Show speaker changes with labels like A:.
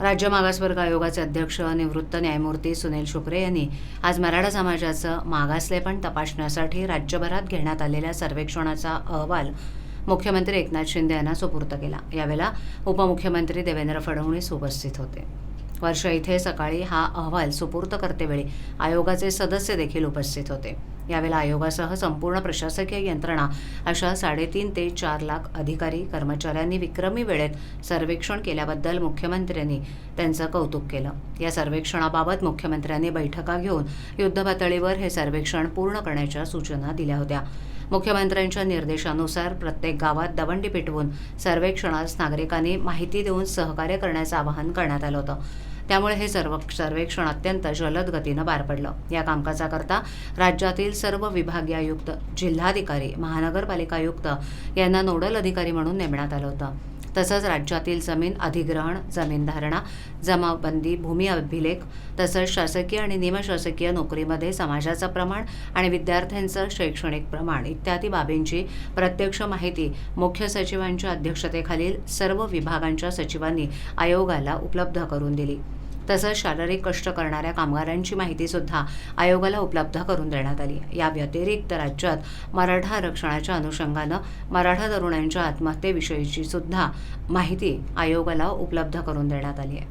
A: राज्य मागासवर्ग आयोगाचे अध्यक्ष निवृत्त न्यायमूर्ती सुनील शुक्रे यांनी आज मराठा समाजाचं मागासलेपण तपासण्यासाठी राज्यभरात घेण्यात आलेल्या सर्वेक्षणाचा अहवाल मुख्यमंत्री एकनाथ शिंदे यांना सुपूर्त केला. यावेळेला उपमुख्यमंत्री देवेंद्र फडणवीस उपस्थित होते. वर्ष इथे सकाळी हा अहवाल सुपूर्त करतेवेळी आयोगाचे सदस्य देखील उपस्थित होते. यावेळेला आयोगासह संपूर्ण प्रशासकीय यंत्रणा अशा साडेतीन ते चार लाख अधिकारी कर्मचाऱ्यांनी विक्रमी वेळेत सर्वेक्षण केल्याबद्दल मुख्यमंत्र्यांनी त्यांचं कौतुक केलं. या सर्वेक्षणाबाबत मुख्यमंत्र्यांनी बैठका घेऊन युद्धपातळीवर हे सर्वेक्षण पूर्ण करण्याच्या सूचना दिल्या होत्या. मुख्यमंत्र्यांच्या निर्देशानुसार प्रत्येक गावात दवंडी पेटवून सर्वेक्षणास नागरिकांनी माहिती देऊन सहकार्य करण्याचं आवाहन करण्यात आलं होतं. त्यामुळे हे सर्व सर्वेक्षण अत्यंत जलद गतीनं पार पडलं. या कामकाजाकरता राज्यातील सर्व विभागीय आयुक्त जिल्हाधिकारी महानगरपालिका आयुक्त यांना नोडल अधिकारी म्हणून नेमण्यात आलं होतं. तसंच राज्यातील जमीन अधिग्रहण जमीन धारणा जमाबंदी भूमी अभिलेख तसंच शासकीय आणि निमशासकीय नोकरीमध्ये समाजाचं प्रमाण आणि विद्यार्थ्यांचं शैक्षणिक प्रमाण इत्यादी बाबींची प्रत्यक्ष माहिती मुख्य सचिवांच्या अध्यक्षतेखालील सर्व विभागांच्या सचिवांनी आयोगाला उपलब्ध करून दिली. तसंच शारीरिक कष्ट करणाऱ्या कामगारांची माहितीसुद्धा आयोगाला उपलब्ध करून देण्यात आली या व्यतिरिक्त राज्यात मराठा आरक्षणाच्या अनुषंगानं मराठा तरुणांच्या आत्महत्येविषयीची सुद्धा माहिती आयोगाला उपलब्ध करून देण्यात आली आहे.